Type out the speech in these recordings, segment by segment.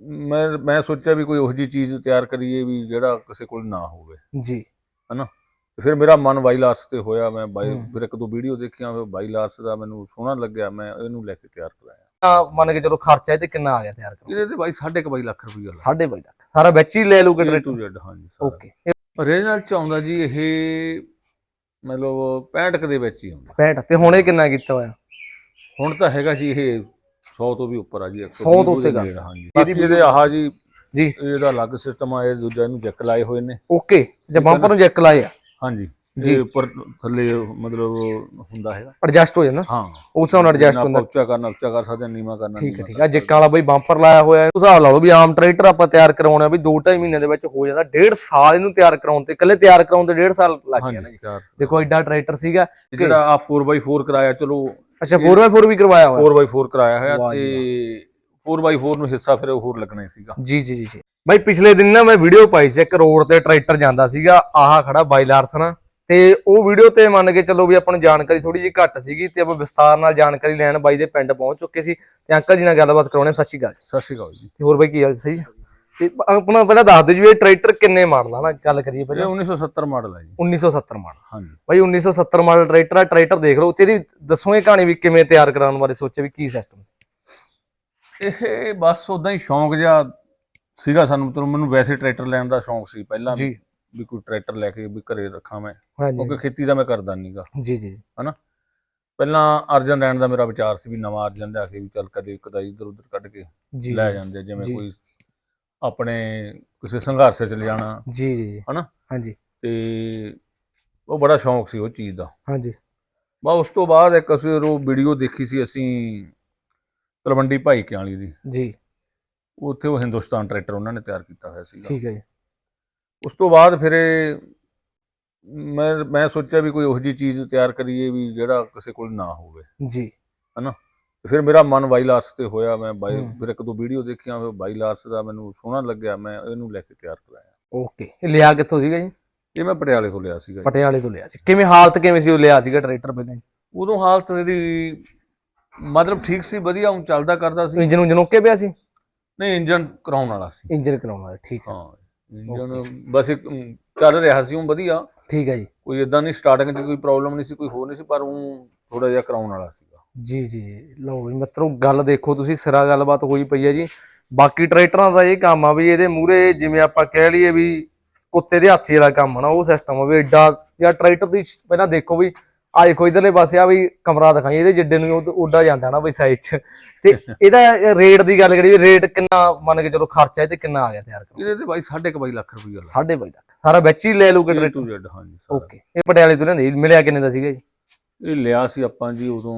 ਮੈਂ ਮੈਂ ਸੋਚਿਆ ਵੀ ਕੋਈ ਉਹੋ ਜਿਹੀ ਚੀਜ਼ ਤਿਆਰ ਕਰੀਏ ਵੀ ਜਿਹੜਾ ਕਿਸੇ ਕੋਲ ਨਾ ਹੋਵੇ। ਜੀ। ਤੇ ਫਿਰ ਮੇਰਾ ਮਨ ਵਾਈਲਾਰਸ ਤੇ ਹੋਇਆ ਮੈਂ ਬਾਈ। ਫਿਰ ਇੱਕ ਦੋ ਵੀਡੀਓ ਦੇਖੀਆਂ ਫਿਰ ਵਾਈਲਾਰਸ ਦਾ ਮੈਨੂੰ ਸੋਹਣਾ ਲੱਗਿਆ ਮੈਂ ਇਹਨੂੰ ਲੈ ਕੇ ਤਿਆਰ ਕਰਾਇਆ। ਮੰਨ ਕੇ ਚਲੋ ਖਰਚਾ ਇਹ ਤੇ ਕਿੰਨਾ ਆ ਗਿਆ ਤਿਆਰ ਕਰਨ ਇਹਦੇ ਤੇ ਬਾਈ 2.5 ਲੱਖ ਰੁਪਈਆ ਸਾਢੇ ਬਾਈ ਲੱਖ। ਸਾਰਾ ਵਿੱਚ ਹੀ ਲੈ ਲੂਗਾ A ਟਰੈਕਟਰ to Z, ਹਾਂਜੀ ਓਕੇ ਓਰੀਜਨਲ ਚ ਆਉਂਦਾ ਜੀ ਇਹ ਮਤਲਬ 65 ਕੁ ਦੇ ਵਿੱਚ ਹੀ ਆਉਂਦਾ। 65 ਤੇ ਹੁਣ ਇਹ ਕਿੰਨਾ ਕੀਤਾ ਹੋਇਆ? ਹੁਣ ਤਾਂ ਹੈਗਾ ਜੀ ਇਹ 100 ਤੋਂ ਵੀ ਉੱਪਰ ਆ ਜੀ 100 ਤੋਂ ਉੱਤੇ ਦਾ ਕਰ। ਹਾਂਜੀ। ਇਹਦੇ ਆਹ ਜੀ ਜੀ। ਇਹਦਾ ਅਲੱਗ ਸਿਸਟਮ ਆ ਇਹ ਦੂਜਾ ਇਹਨੂੰ ਜੈਕ ਲਾਏ ਹੋਏ ਨੇ। ਓਕੇ ਜੇ ਬੰਪਰ ਨੂੰ? ਜੈਕ ਲਾਇਆ ਹਾਂਜੀ ਜੀ। ਉੱਪਰ ਥੱਲੇ ਮਤਲਬ ਹੁੰਦਾ ਹੈਗਾ। ਐਡਜਸਟ ਹੋ ਜਾਂਦਾ? ਹਾਂ। ਉਸ ਨਾਲ ਐਡਜਸਟ ਹੁੰਦਾ। ਉੱਚਾ ਕਰਨਾ ਉੱਚਾ ਕਰ ਸਕਦੇ ਨੀਵਾਂ ਕਰਨਾ ਠੀਕ ਹੈ ਠੀਕ ਹੈ ਜੈਕਾਂ ਵਾਲਾ ਬਈ ਬੰਪਰ ਲਾਇਆ ਹੋਇਆ ਹੈ। ਹਿਸਾਬ ਲਾ ਲਓ ਵੀ ਆਮ ਟਰੈਕਟਰ ਆਪਾਂ ਤਿਆਰ ਕਰਾਉਣਾ ਵੀ 2.5 ਮਹੀਨਿਆਂ ਦੇ ਵਿੱਚ ਹੋ ਜਾਂਦਾ। ਡੇਢ ਸਾਲ ਇਹਨੂੰ ਤਿਆਰ ਕਰਾਉਣ ਤੇ ਇਕੱਲੇ ਤਿਆਰ ਕਰਾਉਣ ਤੇ ਡੇਢ ਸਾਲ ਲੱਗ ਗਿਆ ਨਾ ਜੀ ਦੇਖੋ ਐਡਾ ਟਰੈਕਟਰ ਸੀਗਾ ਜਿਹੜਾ ਆ 4x4 ਕਰਾਇਆ ਚਲੋ ਅੱਛਾ 4x4 ਵੀ ਕਰਵਾਇਆ ਹੋਇਆ? 4x4 ਕਰਾਇਆ ਹੋਇਆ ਤੇ 4x4 ਨੂੰ ਹਿੱਸਾ ਫਿਰ ਹੋਰ ਲੱਗਣਾ ਹੀ ਸੀਗਾ। ਜੀ ਜੀ ਜੀ ਬਾਈ ਪਿਛਲੇ ਦਿਨ ਨਾ ਮੈਂ ਵੀਡੀਓ ਪਾਈ ਸੀ ਇੱਕ ਰੋਡ ਤੇ ਟਰੈਕਟਰ ਜਾਂਦਾ ਸੀਗਾ ਆਹ ਖੜਾ ਬਾਈ ਲਾਰਸਨ ਤੇ ਉਹ ਵੀਡੀਓ ਤੇ ਮੰਨ ਕੇ ਚੱਲੋ ਵੀ ਆਪਾਂ ਨੂੰ ਜਾਣਕਾਰੀ ਥੋੜੀ ਜਿਹੀ ਘੱਟ ਸੀਗੀ ਤੇ ਆਪਾਂ ਵਿਸਤਾਰ ਨਾਲ ਜਾਣਕਾਰੀ ਲੈਣ ਬਾਈ ਦੇ ਪਿੰਡ ਪਹੁੰਚ ਚੁੱਕੇ ਸੀ। ਤੇ ਅੰਕਲ ਜੀ ਨਾਲ ਗੱਲਬਾਤ ਕਰਾਉਣੇ ਸ਼੍ਰੀ ਅਕਾਲ ਸਤਿ ਸ਼੍ਰੀ ਅਕਾਲ ਜੀ। ਹੋਰ ਬਾਈ ਕੀ ਹਾਲ ਸਹੀ? ਤੇ ਆਪਣਾ ਪਹਿਲਾਂ ਦੱਸ ਦਿਓ ਜੀ ਇਹ ਟਰੈਕਟਰ ਕਿੰਨੇ ਮਾਡਲ ਆ ਨਾ ਗੱਲ ਕਰੀਏ ਇਹ ਪਹਿਲਾਂ। 1970 ਮਾਡਲ ਹੈ ਜੀ। 1970 ਮਾਡਲ ਹਾਂਜੀ। ਬਾਈ 1970 ਮਾਡਲ ਟਰੈਕਟਰ ਆ ਟਰੈਕਟਰ ਦੇਖ ਲਓ ਤੇ ਇਹਦੀ ਦੱਸੋ ਇਹ ਕਹਾਣੀ ਵੀ ਕਿਵੇਂ ਤਿਆਰ ਕਰਾਉਣ ਬਾਰੇ ਸੋਚਿਆ ਵੀ ਕੀ ਸਿਸਟਮ ਇਹ ਬਸ ਉਦਾਂ ਹੀ ਸ਼ੌਂਕ ਜਿਹਾ ਸੀਗਾ ਸਾਨੂੰ ਮਤਲਬ ਮੈਨੂੰ ਵੈਸੇ ਟਰੈਕਟਰ ਲੈਣ ਦਾ ਸ਼ੌਂਕ ਸੀ ਪਹਿਲਾਂ ਵੀ ਜੀ। ਵੀ ਕੋਈ ਟਰੈਕਟਰ ਲੈ ਕੇ ਵੀ ਘਰੇ ਰੱਖਾਂ ਮੈਂ ਕਿਉਂਕਿ ਖੇਤੀ ਦਾ ਮੈਂ ਕਰਦਾ ਨਹੀਂਗਾ ਜੀ ਜੀ ਪਹਿਲਾਂ ਅਰਜਨ ਲੈਣ ਦਾ ਮੇਰਾ ਵਿਚਾਰ ਸੀ ਵੀ ਨਵਾਂ ਅਰਜਨ ਲਿਆ ਕੇ ਵੀ ਚੱਲ ਕਦੇ ਇੱਕ ਦਾ ਇੱਧਰ ਉੱਧਰ ਕੱਢ ਕੇ ਲੈ ਜਾਂਦੇ ਜਿਵੇਂ। ਕੋਈ ਆਪਣੇ ਕਿਸੇ ਸੰਘਰਸ਼ 'ਚ ਲਿਜਾਣਾ। ਜੀ ਜੀ ਜੀ। ਹਨਾ? ਹਾਂਜੀ। ਤੇ ਉਹ ਬੜਾ ਸ਼ੌਂਕ ਸੀ ਉਹ ਚੀਜ਼ ਦਾ। ਹਾਂਜੀ। ਬਾ ਉਸ ਤੋਂ ਬਾਅਦ ਇੱਕ ਅਸੀਂ ਉਹ ਵੀਡੀਓ ਦੇਖੀ ਸੀ ਅਸੀਂ ਤਲਵੰਡੀ ਭਾਈ ਕਿਆਲੀ ਦੀ। ਜੀ। ਉੱਥੇ ਉਹ ਹਿੰਦੁਸਤਾਨ ਟਰੈਕਟਰ ਉਹਨਾਂ ਨੇ ਤਿਆਰ ਕੀਤਾ ਹੋਇਆ ਸੀਗਾ। ਠੀਕ ਹੈ ਜੀ। ਉਸ ਤੋਂ ਬਾਅਦ ਫਿਰ ਮੈਂ ਮੈਂ ਸੋਚਿਆ ਵੀ ਕੋਈ ਉਹੋ ਜਿਹੀ ਚੀਜ਼ ਤਿਆਰ ਕਰੀਏ ਵੀ ਜਿਹੜਾ ਕਿਸੇ ਕੋਲ ਨਾ ਹੋਵੇ। ਜੀ। ਤੇ ਫਿਰ ਮੇਰਾ ਮਨ ਵਾਈਲਾਰਸ ਤੇ ਹੋਇਆ ਮੈਂ ਬਾਈ। ਫਿਰ ਇੱਕ ਦੋ ਵੀਡੀਓ ਦੇਖੀਆਂ ਫਿਰ ਵਾਈਲਾਰਸ ਦਾ ਮੈਨੂੰ ਸੋਹਣਾ ਲੱਗਿਆ ਮੈਂ ਇਹਨੂੰ ਲੈ ਕੇ ਤਿਆਰ ਕਰਾਇਆ। ਓਕੇ। ਇਹ ਲਿਆ ਕਿੱਥੋਂ ਸੀਗਾ ਜੀ? ਇਹ ਮੈਂ ਪਟਿਆਲੇ ਤੋਂ ਲਿਆ ਸੀਗਾ। ਪਟਿਆਲੇ ਤੋਂ ਲਿਆ ਸੀ। ਕਿਵੇਂ ਹਾਲਤ ਕਿਵੇਂ ਸੀ ਉਹ ਲਿਆ ਸੀਗਾ ਟਰੈਕਟਰ ਪਹਿਲਾਂ ਉਦੋਂ ਹਾਲਤ ਇਹਦੀ ਮਤਲਬ ਠੀਕ ਸੀ ਵਧੀਆ ਹੁਣ ਚੱਲਦਾ ਕਰਦਾ ਸੀ। ਇੰਜਨ ਨੂੰ ਓਕੇ ਪਿਆ ਸੀ? ਨਹੀਂ ਇੰਜਨ ਕਰਾਉਣ ਵਾਲਾ ਸੀ। ਇੰਜਨ ਕਰਾਉਣ ਵਾਲਾ ਠੀਕ ਹੈ। ਹਾਂ ਇੰਜਨ ਬਸ ਚੱਲ ਰਿਹਾ ਸੀ ਉਹ ਵਧੀਆ। ਠੀਕ ਹੈ ਜੀ। ਕੋਈ ਇਦਾਂ ਨਹੀਂ ਸਟਾਰਟਿੰਗ 'ਚ ਕੋਈ ਪ੍ਰੋਬਲਮ ਨਹੀਂ ਸੀ ਕੋਈ ਹੋਰ ਨਹੀਂ ਸੀ ਪਰ ਉਹ ਥੋੜਾ ਜਿਹਾ ਕਰਾਉਣ ਵਾਲਾ ਸੀਗਾ ਜੀ ਜੀ ਜੀ। ਲਓ ਵੀ ਮਿੱਤਰੋ ਗੱਲ ਦੇਖੋ ਤੁਸੀਂ ਸਿਰਾ ਗੱਲਬਾਤ ਹੋਈ ਪਈ ਹੈ ਜੀ। ਬਾਕੀ ਟਰੈਕਟਰਾਂ ਦਾ ਇਹ ਕੰਮ ਆ ਵੀ ਇਹਦੇ ਮੂਰੇ ਜਿਵੇਂ ਆਪਾਂ ਕਹਿ ਲਈਏ ਵੀ ਕੁੱਤੇ ਦੇ ਹਾਥੀ ਵਾਲਾ ਕੰਮ ਨਾ ਉਹ ਸਿਸਟਮ ਆ ਵੀ ਐਡਾ ਜਾਂ ਟਰੈਕਟਰ ਦੀ ਪਹਿਲਾਂ ਦੇਖੋ ਵੀ ਆ ਦੇਖੋ ਇਧਰਲੇ ਪਾਸੇ ਆ ਵੀ ਕਮਰਾ ਦਿਖਾਈ ਇਹਦੇ ਜਿੱਡੇ ਨੂੰ ਉਹ ਉੱਡਾ ਜਾਂਦਾ ਨਾ ਬਈ ਸਾਈਜ਼ 'ਚ। ਤੇ ਇਹਦਾ ਰੇਟ ਦੀ ਗੱਲ ਕਰੀਏ ਰੇਟ ਕਿੰਨਾ ਮੰਨ ਕੇ ਚਲੋ ਖਰਚਾ ਇਹ ਤੇ ਕਿੰਨਾ ਆ ਗਿਆ ਤਿਆਰ ਕਰਨ ਇਹਦੇ ਤੇ ਬਾਈ 2.5 ਲੱਖ ਰੁਪਈਆ ਲੱਗਾ ਸਾਢੇ ਬਾਈ ਲੱਖ। ਸਾਰਾ ਵਿੱਚ ਹੀ ਲੈ ਲੂਗਾ ਟਰੈਕਟਰ? ਹਾਂਜੀ। ਓਕੇ। ਇਹ ਪਟਿਆਲੇ ਤੋਂ ਲੈਂਦੇ ਮਿਲਿਆ ਕਿੰਨੇ ਦਾ ਸੀਗਾ ਜੀ? ਇਹ ਲਿਆ ਸੀ ਆਪਾਂ ਜੀ ਉਦੋਂ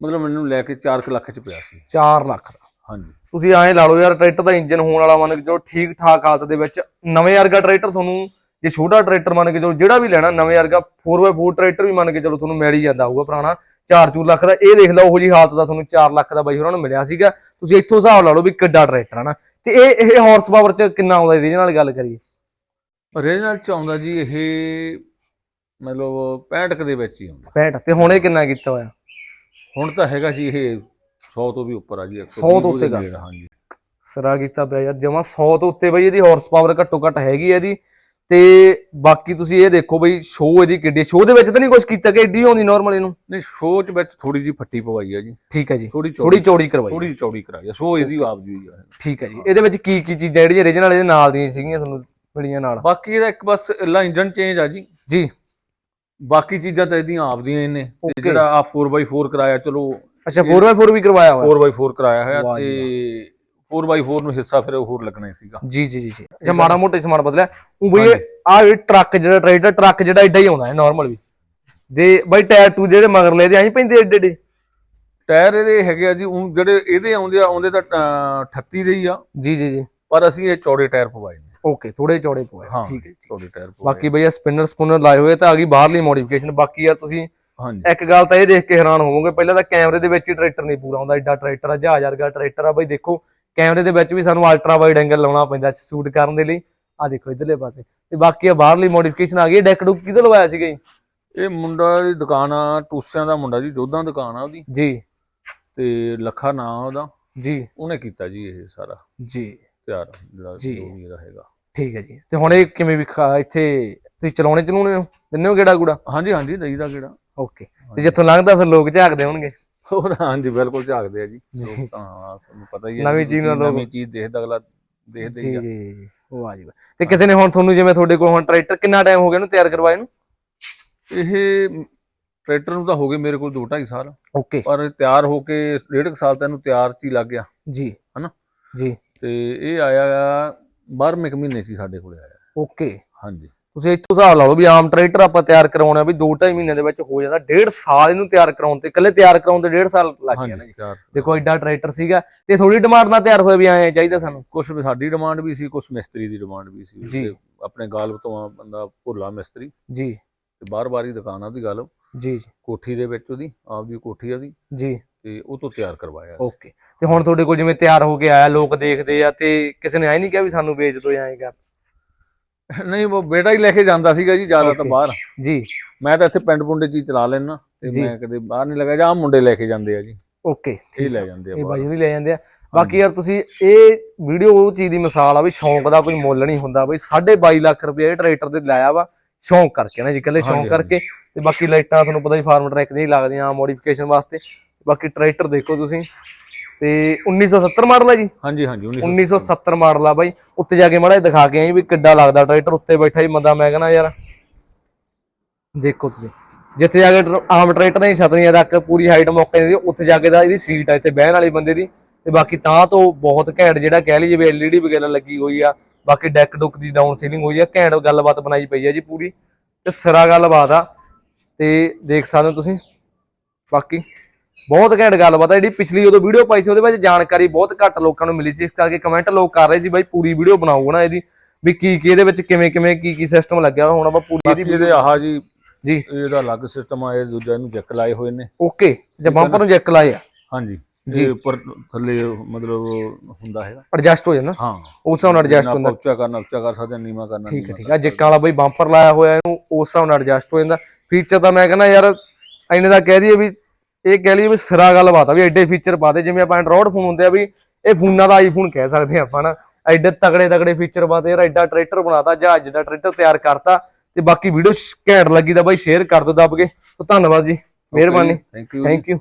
ਮਤਲਬ ਮੈਨੂੰ ਲੈ ਕੇ 4 ਲੱਖ 'ਚ ਪਿਆ ਸੀ। 4 ਲੱਖ ਦਾ। ਹਾਂਜੀ। ਤੁਸੀਂ ਐਂ ਲਾ ਲਓ ਯਾਰ ਟਰੈਕਟਰ ਦਾ ਇੰਜਨ ਹੋਣ ਵਾਲਾ ਮੰਨ ਕੇ ਚਲੋ ਠੀਕ ਠਾਕ ਹਾਲਤ ਦੇ ਵਿੱਚ ਨਵੇਂ ਵਰਗਾ ਟਰੈਕਟਰ ਤੁਹਾਨੂੰ ਜੇ ਛੋਟਾ ਟਰੈਕਟਰ ਮੰਨ ਕੇ ਚਲੋ ਜਿਹੜਾ ਵੀ ਲੈਣਾ ਨਵੇਂ ਵਰਗਾ 4x4 ਟਰੈਕਟਰ ਵੀ ਮੰਨ ਕੇ ਚਲੋ ਤੁਹਾਨੂੰ ਮਿਲ ਹੀ ਜਾਂਦਾ ਹੋਊਗਾ ਪੁਰਾਣਾ। 4-4 ਲੱਖ ਦਾ ਇਹ ਦੇਖ ਲਓ ਉਹੋ ਜੀ ਹਾਲਤ ਦਾ ਤੁਹਾਨੂੰ 4 ਲੱਖ ਦਾ ਬਾਈ ਹੋਰਾਂ ਨੂੰ ਮਿਲਿਆ ਸੀਗਾ। ਤੁਸੀਂ ਇੱਥੋਂ ਹਿਸਾਬ ਲਾ ਲਓ ਵੀ ਕਿੱਡਾ ਟਰੈਕਟਰ ਹੈ ਨਾ। ਤੇ ਇਹ ਇਹ ਹਾਰਸ ਪਾਵਰ ਚ ਕਿੰਨਾ ਆਉਂਦਾ ਇਹਦੇ ਨਾਲ ਗੱਲ ਕਰੀਏ। ਓਰੀਜਨਲ 'ਚ ਆਉਂਦਾ ਜੀ ਇਹ ਮਤਲਬ 65 ਕੁ ਦੇ ਵਿੱਚ ਹੀ ਆਉਂਦਾ। 65 ਤੇ ਹੁਣ ਇਹ ਕਿੰਨਾ ਕੀਤਾ ਹੋਇਆ? ਹੁਣ ਤਾਂ ਹੈਗਾ ਜੀ ਇਹ 100 ਤੋਂ ਵੀ ਉੱਪਰ ਆ ਜੀ 100 ਤੋਂ ਉੱਤੇ ਦਾ। ਦਾ। ਹਾਂਜੀ। ਸਰਾ ਕੀਤਾ ਪਿਆ ਯਾਰ ਜਮਾ 100 ਤੋਂ ਉੱਤੇ ਬਈ ਇਹਦੀ ਹਾਰਸ ਪਾਵਰ ਘੱਟੋ ਘੱਟ ਹੈਗੀ ਹੈ ਇਹਦੀ। ਤੇ ਬਾਕੀ ਤੁਸੀਂ ਇਹ ਦੇਖੋ ਬਈ ਸ਼ੋਅ ਇਹਦੀ ਕਿੱਡੀ ਸ਼ੋਅ ਦੇ ਵਿੱਚ ਤਾਂ ਨਹੀਂ ਕੁਝ ਕੀਤਾ ਕਿ ਏਡੀ ਆਉਂਦੀ ਨਾਰਮਲ ਇਹਨੂੰ? ਨਹੀਂ ਸ਼ੋਅ 'ਚ ਵਿੱਚ ਥੋੜੀ ਜੀ ਫੱਟੀ ਪਵਾਈ ਆ ਜੀ। ਠੀਕ ਹੈ ਜੀ। ਥੋੜੀ ਥੋੜੀ ਚੌੜੀ ਕਰਵਾਈ ਥੋੜੀ ਚੌੜੀ ਕਰਾਈ ਸ਼ੋਅ ਇਹਦੀ ਆਪ ਆ। ਠੀਕ ਹੈ ਜੀ। ਇਹਦੇ ਵਿੱਚ ਕੀ ਕੀ ਚੀਜ਼ਾਂ ਜਿਹੜੀਆਂ origignal ਇਹਦੇ ਨਾਲ ਦੀਆਂ ਸੀਗੀਆਂ ਤੁਹਾਨੂੰ ਮਿਲੀਆਂ ਨਾਲ? ਬਾਕੀ ਇਹਦਾ ਇੱਕ ਬਸ ਇਲਾ ਇੰਜਨ ਚੇਂਜ ਆ ਜੀ। ਜੀ। ਬਾਕੀ ਚੀਜ਼ਾਂ ਤਾਂ ਇਹਦੀਆਂ ਆਪਦੀਆਂ ਹੀ ਨੇ। ਤੇ Okay. ਜਿਹੜਾ ਆ 4x4 ਕਰਾਇਆ ਚਲੋ ਅੱਛਾ 4x4 ਵੀ ਕਰਵਾਇਆ ਹੋਇਆ? 4x4 ਕਰਾਇਆ ਹੋਇਆ ਵਾਹ ਜੀ ਤੇ 4x4 ਨੂੰ ਹਿੱਸਾ ਫਿਰ ਹੋਰ ਲੱਗਣਾ ਹੀ ਸੀਗਾ। ਜੀ ਜੀ ਜੀ ਜੀ। ਅੱਛਾ ਮਾੜਾ ਮੋਟਾ ਸਮਾਨ ਬਦਲਿਆ। ਉਹ ਬਈ ਹਾਂਜੀ। ਆ ਇਹ ਟਰੱਕ ਜਿਹੜਾ ਟਰੈਕਟਰ ਟਰੱਕ ਜਿਹੜਾ ਐਡਾ ਹੀ ਆਉਂਦਾ ਹੈ ਨਾਰਮਲ ਵੀ। ਦੇ ਬਈ ਟਾਇਰ ਟੂ ਜਿਹੜੇ ਮਗਰਲੇ ਦੇ ਆਈ ਪੈਂਦੇ ਏਡੇ ਏਡੇ ਟਾਇਰ ਇਹਦੇ ਹੈਗੇ ਆ ਜੀ ਊਂ ਜਿਹੜੇ ਇਹਦੇ ਆਉਂਦੇ ਆ ਆਉਂਦੇ ਤਾਂ ਅਹ, 38 ਦੇ ਹੀ ਆ। ਜੀ ਜੀ ਜੀ। ਪਰ ਅਸੀਂ ਇਹ ਚੌੜੇ ਟਾਇਰ ਪਵਾਏ ਨੇ। ਓਕੇ ਥੋੜੇ ਚੌੜੇ ਪੋਏ ਹਾਂ ਠੀਕ ਹੈ। ਚੌੜੇ ਟਾਇਰ ਪਵਾਏ ਬਾਕੀ ਬਈ ਸਪਿਨਰ ਸਪੂਨਰ ਲਾਏ ਹੋਏ ਤਾਂ ਆ ਗਈ ਬਾਹਰਲੀ ਮੋਡੀਫਿਕੇਸ਼ਨ ਬਾਕੀ ਯਾਰ ਤੁਸੀਂ ਹਾਂਜੀ। ਇੱਕ ਗੱਲ ਤਾਂ ਇਹ ਦੇਖ ਕੇ ਹੈਰਾਨ ਹੋਵੋਗੇ ਪਹਿਲਾਂ ਤਾਂ ਕੈਮਰੇ ਦੇ ਵਿੱਚ ਹੀ ਟਰੈਕਟਰ ਨਹੀਂ ਪੂਰਾ ਆਉਂਦਾ ਐਡਾ ਟਰੈਕਟਰ ਆ ਜਹਾਜ਼ ਵਰਗਾ ਟਰੈਕਟਰ ਆ। ਬਈ ਦੇਖੋ ਕੈਮਰੇ ਦੇ ਵਿੱਚ ਵੀ ਸਾਨੂੰ ਅਲਟਰਾ ਵਾਈਡ ਐਂਗਲ ਲਾਉਣਾ ਪੈਂਦਾ ਸ਼ੂਟ ਕਰਨ ਦੇ ਲਈ। ਆ ਦੇਖੋ ਇਧਰਲੇ ਪਾਸੇ। ਤੇ ਬਾਕੀ ਆ ਬਾਹਰਲੀ ਮੋਡੀਫਿਕੇਸ਼ਨ ਆ ਗਈ ਡੈਕ ਡੁੱਕ ਕਿਹਦੇ ਲਵਾਇਆ ਸੀਗਾ ਜੀ ਇਹ ਮੁੰਡਾ ਦੀ ਦੁਕਾਨ ਆ ਟੂਸਿਆਂ ਦਾ ਮੁੰਡਾ ਜੀ ਜੋਧਾਂ ਦੁਕਾਨ ਆ ਉਹਦੀ। ਜੀ। ਤੇ ਲੱਖਾ ਨਾਂ ਉਹਦਾ। ਜੀ। ਉਹਨੇ ਕੀਤਾ ਜੀ ਇਹ ਸਾਰਾ। ਜੀ। ਤਿਆਰ ਜਿਹੜਾ ਜੀ। ਜੋ ਵੀ ਇਹਦਾ ਹੈਗਾ। ਠੀਕ ਹੈ ਜੀ। ਤੇ ਹੁਣ ਇਹ ਕਿਵੇਂ ਵੀ ਖਾ- ਇੱਥੇ ਤੁਸੀਂ ਚਲਾਉਣੇ ਚਲਾਉਣੇ ਹੋ? ਦਿੰਦੇ ਹੋ ਗੇੜਾ ਗੂੜਾ? ਹਾਂਜੀ ਹਾਂਜੀ ਦਈਦਾ ਕਿਹੜਾ ਓਕੇ। ਤੇ ਜਿੱਥੋਂ ਲੰਘਦਾ ਫਿਰ ਲੋਕ ਝਾਕਦੇ ਹੋਣਗੇ। ਹੋਰ ਹਾਂਜੀ ਬਿਲਕੁਲ ਝਾਕਦੇ ਆ ਜੀ। ਲੋਕ ਤਾਂ ਤੁਹਾਨੂੰ ਪਤਾ ਹੀ ਹੈ ਨਵੀਂ ਚੀਜ਼ ਨਾਲ ਲੋਕ- ਨਵੀਂ ਚੀਜ਼ ਦੇਖਦਾ ਅਗਲਾ ਦੇਖਦੇ ਹੀ ਜੀ ਆ। ਜੀ। ਵਾਹ ਜੀ। ਵਾਹ। ਤੇ ਕਿਸੇ ਨੇ ਹੁਣ ਤੁਹਾਨੂੰ ਜਿਵੇਂ ਤੁਹਾਡੇ ਕੋਲ ਹੁਣ ਟਰੈਕਟਰ ਕਿੰਨਾ ਟਾਈਮ ਹੋ ਗਿਆ ਇਹਨੂੰ ਤਿਆਰ ਕਰਵਾਏ ਨੂੰ? ਇਹ ਟਰੈਕਟਰ ਨੂੰ ਤਾਂ ਹੋ ਗਏ ਮੇਰੇ ਕੋਲ 2 2.5 ਸਾਲ। ਓਕੇ। ਪਰ ਤਿਆਰ ਹੋ ਕੇ ਡੇਢ ਕੁ ਸਾਲ ਤਾਂ ਇਹਨੂੰ ਤਿਆਰ ਚ ਹੀ ਲੱਗ ਗਿਆ। ਜੀ। ਹਨਾ? ਜੀ। ਤੇ ਇਹ ਆਇਆ 12ਵੇਂ ਕੁ ਮਹੀਨੇ ਸੀ ਸਾਡੇ ਕੋਲੇ ਆਇਆ। ਓਕੇ। ਹਾਂਜੀ। ਤੁਸੀਂ ਇੱਥੋਂ ਹਿਸਾਬ ਲਾ ਲਓ ਵੀ ਆਮ ਟਰੈਕਟਰ ਆਪਾਂ ਤਿਆਰ ਕਰਾਉਣਾ ਵੀ 2.5 ਮਹੀਨੇ ਦੇ ਵਿੱਚ ਹੋ ਜਾਂਦਾ ਡੇਢ ਸਾਲ ਇਹਨੂੰ ਤਿਆਰ ਕਰਾਉਣ ਤੇ ਇਕੱਲੇ ਤਿਆਰ ਕਰਾਉਣ ਤੇ ਡੇਢ ਸਾਲ ਲੱਗ ਗਿਆ ਨਾ ਜੀ। ਦੇਖੋ ਐਡਾ ਟਰੈਕਟਰ ਸੀਗਾ ਤੇ ਥੋੜੀ ਡਿਮਾਂਡ ਨਾਲ ਤਿਆਰ ਹੋਇਆ ਵੀ ਐਂ ਚਾਹੀਦਾ ਸਾਨੂੰ। ਕੁਝ ਸਾਡੀ ਡਿਮਾਂਡ ਵੀ ਸੀ ਕੁਝ ਮਿਸਤਰੀ ਦੀ ਡਿਮਾਂਡ ਵੀ ਸੀ। ਜੀ। ਆਪਣੇ ਗਾਲਬ ਤੋਂ ਆ ਬੰਦਾ ਭੋਲਾ ਮਿਸਤਰੀ। ਜੀ। ਤੇ ਬਾਰ-ਬਾਰ ਹੀ ਦੁਕਾਨ ਆ ਦੀ ਗਾਲਬ। ਜੀ ਜੀ, ਕੋਠੀ ਦੇ ਵਿੱਚ ਉਹਦੀ ਆਪਦੀ ਕੋਠੀ ਆ ਦੀ ਜੀ। ਤੇ ਉਹ ਤੋਂ ਤਿਆਰ ਕਰਵਾਇਆ। ਓਕੇ। ਤੇ ਹੁਣ ਤੁਹਾਡੇ ਕੋਲ ਜਿਵੇਂ ਤਿਆਰ ਹੋ ਕੇ ਆਇਆ ਲੋਕ ਦੇਖਦੇ ਆ ਤੇ ਕਿਸੇ ਨੇ ਐ ਨਹੀਂ ਕਿਹਾ ਵੀ ਸਾਨੂੰ ਵੇਚ ਦਿਓ ਜਾਂ ਐਂ ਕਰ। ਨਹੀਂ ਉਹ ਬੇਟਾ ਹੀ ਲੈ ਕੇ ਜਾਂਦਾ ਸੀਗਾ ਜੀ ਜ਼ਿਆਦਾ ਤਾਂ. ਬਾਹਰ। ਜੀ। ਮੈਂ ਤਾਂ ਇੱਥੇ ਪਿੰਡ ਪੁੰਡੇ ਚ ਚਲਾ ਲੈਣਾ ਤੇ। ਮੈਂ ਕਦੇ ਬਾਹਰ ਨਹੀਂ ਲਗਾ ਜਾਂ ਮੁੰਡੇ ਲੈ ਕੇ ਜਾਂਦੇ ਆ ਜੀ। ਓਕੇ ਇਹ ਲੈ ਜਾਂਦੇ ਆ ਇਹ ਬਾਈ ਵੀ ਲੈ ਜਾਂਦੇ ਆ। ਬਾਕੀ ਯਾਰ ਤੁਸੀਂ ਇਹ ਵੀਡੀਓ ਉਹ ਚੀਜ਼ ਦੀ ਮਿਸਾਲ ਆ ਵੀ ਸ਼ੌਂਕ ਦਾ ਕੋਈ ਮੁੱਲ ਨਹੀਂ ਹੁੰਦਾ ਬਈ 22 ਲੱਖ ਰੁਪਏ ਇਹ ਟਰੈਕਟਰ ਤੇ ਲਾਇਆ ਵਾ ਸ਼ੌਂਕ ਕਰਕੇ ਨਾ ਜੀ ਇਕੱਲੇ ਸ਼ੌਂਕ ਕਰਕੇ। ਤੇ ਬਾਕੀ ਲਾਈਟਾਂ ਤੁਹਾਨੂੰ ਪਤਾ ਹੀ ਫਾਰਮ ਟਰੈਕ ਦੀਆਂ ਹੀ ਲੱਗਦੀਆਂ ਮੋਡੀਫਿਕੇਸ਼ਨ ਵਾਸਤੇ। ਬਾਕੀ ਟਰੈਕਟਰ ਦੇਖੋ ਤੁਸੀਂ ਤੇ 1970 ਮਾਡਲ ਹੈ ਜੀ? ਹਾਂਜੀ ਹਾਂਜੀ 1970 ਮਾਡਲ ਆ ਬਾਈ। ਉੱਤੇ ਜਾ ਕੇ ਮਾੜਾ ਦਿਖਾ ਕੇ ਆਈ ਵੀ ਕਿੱਡਾ ਲੱਗਦਾ ਟਰੈਕਟਰ ਉੱਤੇ ਬੈਠਾ ਹੀ ਬੰਦਾ। ਮੈਂ ਕਹਿੰਦਾ ਯਾਰ ਦੇਖੋ ਤੁਸੀਂ। ਜਿੱਥੇ ਜਾ ਕੇ ਆਮ ਟਰੈਕਟਰ ਦੀਆਂ ਛਤਰੀਆਂ ਤੱਕ ਪੂਰੀ ਹਾਈਟ ਮੌਕੇ ਦੀ ਉੱਥੇ ਜਾ ਕੇ ਦਾ ਇਹਦੀ ਸੀਟ ਆ ਇੱਥੇ ਬਹਿਣ ਵਾਲੀ ਬੰਦੇ ਦੀ। ਤੇ ਬਾਕੀ ਤਾਂ ਤੋਂ ਬਹੁਤ ਘੈਂਟ ਜਿਹੜਾ ਕਹਿ ਲਈਏ ਵੀ ਐਲਈਡੀ ਵਗੈਰਾ ਲੱਗੀ ਹੋਈ ਆ। ਬਾਕੀ ਡੈਕ ਡੁੱਕ ਦੀ ਡਾਊਨ ਸੀਲਿੰਗ ਹੋਈ ਆ। ਘੈਂਟ ਗੱਲਬਾਤ ਬਣਾਈ ਪਈ ਆ ਜੀ ਪੂਰੀ। ਤੇ ਸਿਰਾ ਗੱਲਬਾਤ ਆ। ਤੇ ਦੇਖ ਸਕਦੇ ਹੋ ਤੁਸੀਂ। ਬਾਕੀ ਬਹੁਤ ਘੈਂਟ ਗੱਲਬਾਤ ਆ ਜਿਹੜੀ ਪਿਛਲੀ ਉਦੋਂ ਵੀਡੀਓ ਪਾਈ ਸੀ ਉਹਦੇ ਵਿੱਚ ਜਾਣਕਾਰੀ ਬਹੁਤ ਘੱਟ ਲੋਕਾਂ ਨੂੰ ਮਿਲੀ ਸੀ ਇਸ ਕਰਕੇ ਕਮੈਂਟ ਲੋਕ ਕਰ ਰਹੇ ਸੀ ਬਾਈ ਪੂਰੀ ਵੀਡੀਓ ਬਣਾਓ ਨਾ ਇਹਦੀ ਵੀ ਕੀ ਕੀ ਇਹਦੇ ਵਿੱਚ ਕਿਵੇਂ ਕਿਵੇਂ ਕੀ ਕੀ ਸਿਸਟਮ ਲੱਗਿਆ ਹੁਣ ਆਪਾਂ ਪੂਰੀ ਇਹਦੀ ਇਹਦੇ ਆਹ ਜੀ ਜੀ। ਇਹਦਾ ਅਲੱਗ ਸਿਸਟਮ ਆ ਇਹ ਦੂਜਾ ਇਹਨੂੰ ਜੈਕ ਲਾਏ ਹੋਏ ਨੇ। ਓਕੇ ਜੇ ਬੰਪਰ ਨੂੰ? ਜੈਕ ਲਾਇਆ ਹਾਂਜੀ ਜੀ। ਉੱਪਰ ਥੱਲੇ ਮਤਲਬ ਹੁੰਦਾ ਹੈਗਾ। ਐਡਜਸਟ ਹੋ ਜਾਂਦਾ। ਹਾਂ। ਉਸ ਹਿਸਾਬ ਨਾਲ ਐਡਜਸਟ ਹੁੰਦਾ। ਉੱਚਾ ਕਰਨਾ ਉੱਚਾ ਕਰ ਸਕਦੇ ਹਾਂ, ਨੀਵਾਂ ਕਰਨਾ ਠੀਕ ਹੈ ਠੀਕ ਆ। ਜੈਕਾਂ ਵਾਲਾ ਬਈ ਬੰਪਰ ਲਾਇਆ ਹੋਇਆ ਇਹਨੂੰ ਉਸ ਹਿਸਾਬ ਨਾਲ ਐਡਜਸਟ ਹੋ ਜਾਂਦਾ। ਫੀਚਰ ਤਾਂ ਮੈਂ ਕਹਿੰਦਾ ਯਾਰ ਐਨੇ ਦਾ ਕਹਿ ਦਈਏ ਵੀ ਇਹ ਕਹਿ ਲਈਏ ਵੀ ਸਿਰਾ ਗੱਲਬਾਤ ਆ ਵੀ ਐਡੇ ਫੀਚਰ ਪਾਦੇ ਜਿਵੇਂ ਆਪਾਂ ਐਂਡਰੋਇਡ ਫੋਨ ਹੁੰਦੇ ਆ ਵੀ ਇਹ ਫੋਨਾਂ ਦਾ ਆਈਫੋਨ ਕਹਿ ਸਕਦੇ ਆਪਾਂ ਨਾ। ਐਡੇ ਤਗੜੇ ਤਗੜੇ ਫੀਚਰ ਪਾਦੇ ਯਾਰ ਐਡਾ ਟਰੈਕਟਰ ਬਣਾਤਾ ਜਹਾਜ਼ ਦਾ ਟਰੈਕਟਰ ਤਿਆਰ ਕਰਤਾ ਤੇ ਬਾਕੀ ਵੀਡੀਓ ਘੈਂਟ ਲੱਗੀ ਤਾਂ ਬਾਈ ਸ਼ੇਅਰ ਕਰ ਦਿਓ ਦੱਬ ਕੇ। ਤਾਂ ਧੰਨਵਾਦ ਜੀ ਮਿਹਰਬਾਨੀ। Thank you